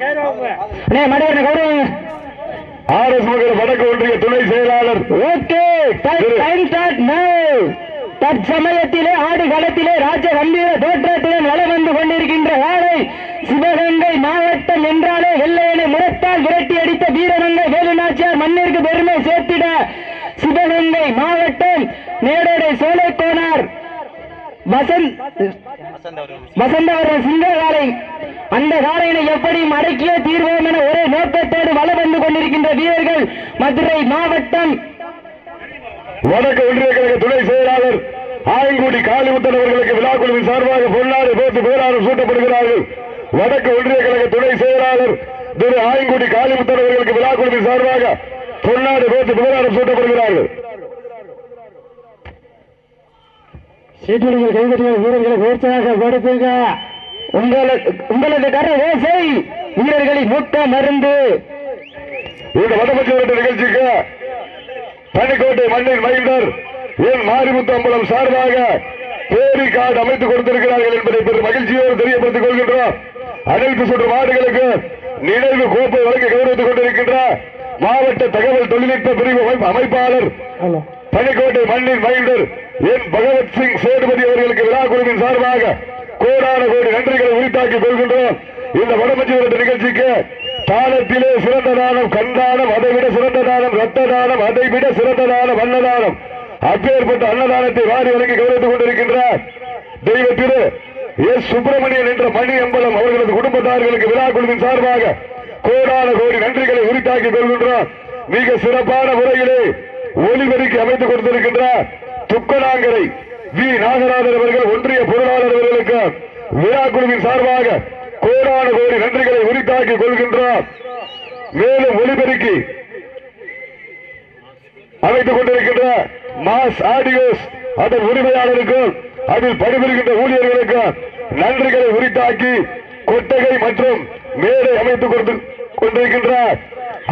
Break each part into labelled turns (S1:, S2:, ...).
S1: கௌரவங்க.
S2: வடக்கு ஒன்றிய துணை செயலாளர்.
S1: ஓகே டைம் ஸ்டார்ட் நவ் தற்சமயத்திலே ஆடு களத்திலே ராஜ கம்பீர தோற்றத்துடன் வலம் வந்து கொண்டிருக்கின்ற வேலை சிவகங்கை மாவட்டம் என்றாலே வெள்ளையனை முரத்தால் விரட்டி அடித்த வீரமங்கை வேலுநாச்சியார் மண்ணிற்கு பெருமை சேர்த்திட சிவகங்கை மாவட்டம் நேரடை சோலைக்கோனார் வசந்த் வசந்த அவர்கள். சிங்க காலை அந்த காலையினை எப்படி அடக்கிய தீர்வோம் என ஒரே நோக்கத்தோடு வலம் வந்து கொண்டிருக்கின்ற வீரர்கள் மதுரை மாவட்டம்.
S2: வடக்கு ஒன்றிய கழக துணை செயலாளர் ஆயங்குடி காளிமுத்தன் அவர்களுக்கு விழா குழுவின் சார்பாக பொன்னாடு போட்டு பேராரம் சூட்டப்படுகிறார்கள். வடக்கு ஒன்றிய கழக துணை செயலாளர் திரு ஆயங்குடி காளிமுத்தன் அவர்களுக்கு விழா குழுவின் சார்பாக பொன்னாடு போட்டு பேராரம் சூட்டப்படுகிறார்கள்.
S1: சீட்டுகள் கைதட்டிகள் வீரர்களை உற்சாக படுத்துங்க உங்களது உங்களது கரை ஓசை வீரர்களின் மூட்ட மருந்து.
S2: இந்த விரட்டு நிகழ்ச்சிக்கு பனிக்கோட்டை மண்ணின் மைந்தர் என் மாரிமுத்து அம்பலம் சார்பாக பேரி கார்டு அமைத்துக் கொடுத்திருக்கிறார்கள் என்பதை பெரும் மகிழ்ச்சியோடு தெரியப்படுத்திக் கொள்கின்றோம். அனைத்து சுற்று மாடுகளுக்கு நினைவு கோப்பை வழங்கி கௌரவித்துக் கொண்டிருக்கின்ற மாவட்ட தகவல் தொழில்நுட்ப பிரிவு அமைப்பு- அமைப்பாளர் பனிக்கோட்டை மண்ணின் மைந்தர் என் பகவத் சிங் சேதுபதி அவர்களுக்கு விழா குழுவின் சார்பாக கோடான கோடி நன்றிகளை உரித்தாக்கிக் கொள்கின்றோம். இந்த வடமஞ்சி நிகழ்ச்சிக்கு தானத்திலே சிறந்த தானம் கண்தானம் அதைவிட சிறந்த தானம் ரத்த தானம் அதைவிட சிறந்த தானம் அன்னதானம் அப்பேற்பட்ட அன்னதானத்தை வாரி வழங்கி கவனித்துக் கொண்டிருக்கின்றார் தெய்வ திரு எஸ் சுப்பிரமணியன் என்ற மணி அம்பலம் அவர்களது குடும்பத்தார்களுக்கு விழா குழுவின் சார்பாக கோடான கோடி நன்றிகளை உரித்தாக்கிக் கொள்கின்றோம். மிக சிறப்பான முறையிலே ஒளிபெருக்கி அமைத்துக் கொடுத்திருக்கின்ற துக்கலாங்கரை வி. நாகராஜன் அவர்கள் ஒன்றிய பொருளாளர் அவர்களுக்கு விழா குழுவின் சார்பாக கோடான கோடி நன்றிகளை உரித்தாக்கிக் கொள்கின்றார். மேலும் ஒளிபெருக்கி அமைத்துக் கொண்டிருக்கின்ற மாஸ் ஆடியோஸ் அதன் உரிமையாளருக்கும் அதில் பணிபுரிகின்ற ஊழியர்களுக்கும் நன்றிகளை உரித்தாக்கி கொட்டகை மற்றும் மேடை அமைத்துக் கொண்டு கொண்டிருக்கின்றார்.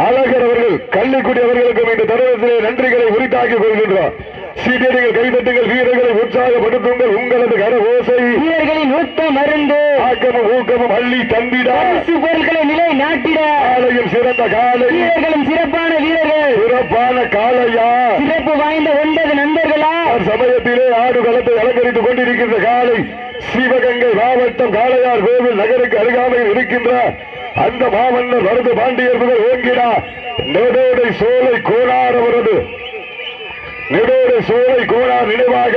S2: அழகர் அவர்கள் கள்ளிக்குடி அவர்களுக்கும் இந்த தருணத்திலே நன்றிகளை உரித்தாக்கிக் கொள்கின்றார். சீட்டியடிகள் கைதட்டுங்கள் வீரர்களை உற்சாகப்படுத்துங்கள் உங்களது கர ஓசை
S1: வீரர்களின் மூட்ட மருந்து.
S2: ஆக்கமும் ஊக்கமும் அள்ளி தந்திட.
S1: பொருட்களை நிலை நாட்டிட.
S2: காலையில் சிறந்த காலை.
S1: வீரர்களும் சிறப்பான வீரர்கள்.
S2: சிறப்பான காலையா.
S1: சிறப்பு வாய்ந்த ஒன்பது நண்பர்களா.
S2: சமயத்திலே ஆடு களத்தை அலங்கரித்துக் கொண்டிருக்கின்ற காலை. சிவகங்கை மாவட்டம் காளையார் கோவில் நகருக்கு அருகாமையில் இருக்கின்ற அந்த மாமன்னர் வரது பாண்டியர் முதல் ஓங்கிடா நெடோடை சோலை கோணார் அவரது. சோலை கோணார் நினைவாக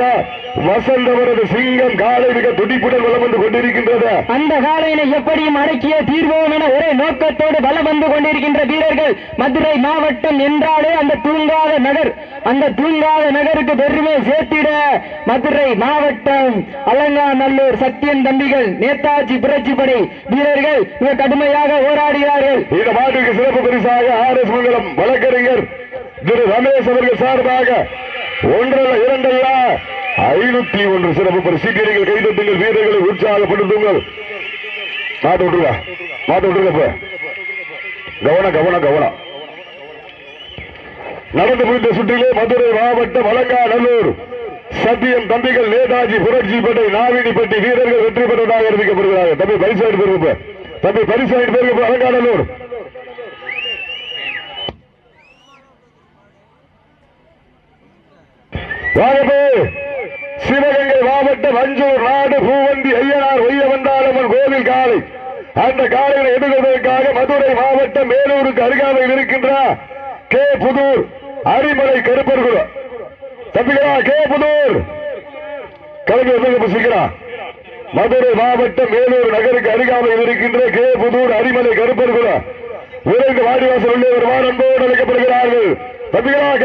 S2: வசந்தவரது சிங்கம் காலை மிக துடிப்புடன் வலம் வந்து கொண்டிருக்கின்றது.
S1: அந்த காலையினை எப்படியும் அடக்கிய தீர்வோம் என ஒரே நோக்கத்தோடு வலம் வந்து கொண்டிருக்கின்ற வீரர்கள் மதுரை மாவட்டம் என்றாலே அந்த தூங்காத நகர். அந்த தூங்காத நகருக்கு பெருமை சேர்த்திட மதுரை மாவட்டம் அலங்காநல்லூர் சத்தியன் தம்பிகள் நேதாஜி புரட்சிப்படை வீரர்கள் மிக கடுமையாக போராடுகிறார்கள்.
S2: இந்த மாட்டுக்கு சிறப்பு பரிசாக ஆர் எஸ் மங்கலம் வழக்கறிஞர் திரு ரமேஷ் அவர்கள் சார்பாக ஒன்றல்ல இரண்டல்ல. ஐநூத்தி ஒன்று சிறப்பு பரிசு. சீக்கிரங்கள் கைதட்டுங்கள் வீரர்களை உற்சாகப்படுத்துங்கள். மாட்டு விட்டுருங்க மாட்டு விட்டுருங்க இப்ப. கவனம் கவனம் கவனம். நடந்து முடிந்த சுற்றிலே மதுரை மாவட்டம் அலங்காநல்லூர். சத்தியம் தம்பிகள் நேதாஜி புரட்சிப்பட்டை நாவினிப்பட்டி வீரர்கள் வெற்றி பெற்றதாக அறிவிக்கப்படுகிறார்கள். தம்பி பரிசு ஆயிட்டு தம்பி பரிசு ஆயிட்டு பேருக்கு அலங்காநல்லூர். வாகப்பே! சிவகங்கை மாவட்டம் அஞ்சூர் நாடு பூவந்தி ஐயனார் ஒய்ய வந்தாலம்மன் கோவில் காலை அந்த காலையில் எதிர்கொள்வதற்காக மதுரை மாவட்டம் மேலூருக்கு அருகாமையில் இருக்கின்ற கே புதூர் அரிமலை கருப்பர்குளம் தம்பிகளா கே புதூர்! கிளம்பி சீக்கிரம் மதுரை மாவட்டம் மேலூர் நகருக்கு அருகாமையில் இருக்கின்ற கே புதூர் அரிமலை கருப்பர்குளம் விரைந்து வாடிவாசல் உள்ளே வருமாறு அன்போடு அழைக்கப்படுகிறார்கள். தம்பிகளா கே